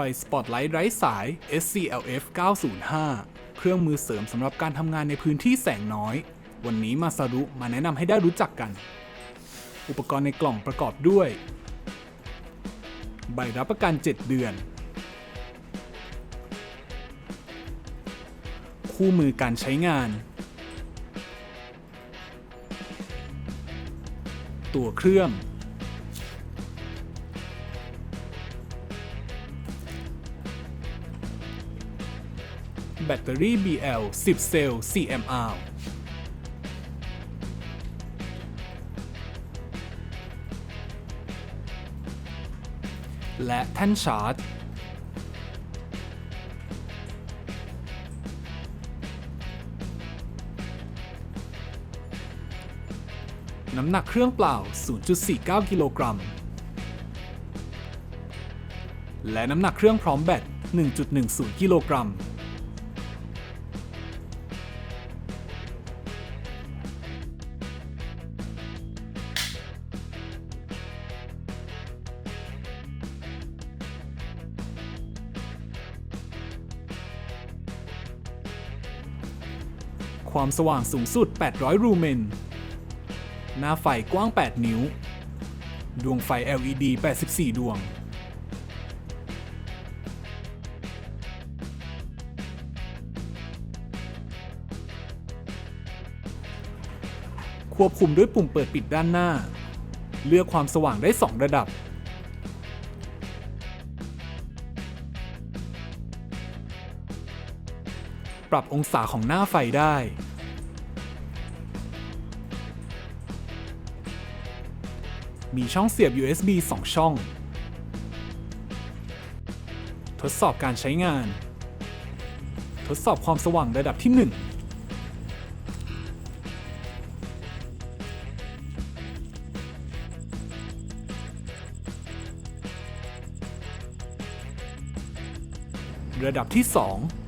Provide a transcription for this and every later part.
ไฟสปอตไลท์ไร้สาย SCLF 905 เครื่องมือเสริมสำหรับการทำงานในพื้นที่แสงน้อย วันนี้มาซารุมาแนะนำให้ได้รู้จักกัน อุปกรณ์ในกล่องประกอบด้วย ใบรับประกัน 7 เดือน คู่มือการใช้งาน ตัวเครื่อง แบตเตอรี่ BL 10 เซลล์ CMR และแท่นชาร์จ น้ำหนักเครื่องเปล่า 0.49 กิโลกรัม และน้ำหนักเครื่องพร้อมแบต 1.10 กิโลกรัม ความสว่างสูงสุด 800 รูเมน หน้าไฟกว้าง 8 นิ้ว ดวงไฟ LED 84 ดวง ควบคุมด้วยปุ่มเปิดปิดด้านหน้า เลือกความสว่างได้ 2 ระดับ ปรับองศาของหน้าไฟได้ มีช่องเสียบ USB 2 ช่อง ทดสอบการใช้งาน ทดสอบความสว่างระดับที่ 1ระดับที่ 2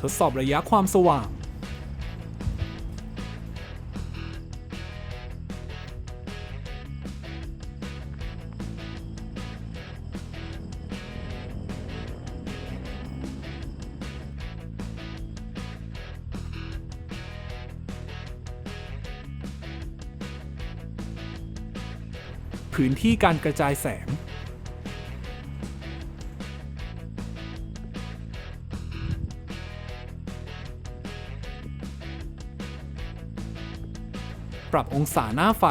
ทดสอบระยะความสว่าง พื้นที่การกระจายแสง ปรับองศาหน้าไฟ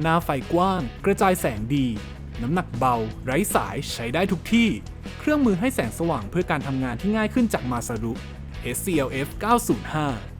หน้าไฟกว้าง กระจายแสงดี น้ำหนักเบา ไร้สายใช้ได้ทุกที่ เครื่องมือให้แสงสว่างเพื่อการทำงานที่ง่ายขึ้นจากมาซารุ SCLF 905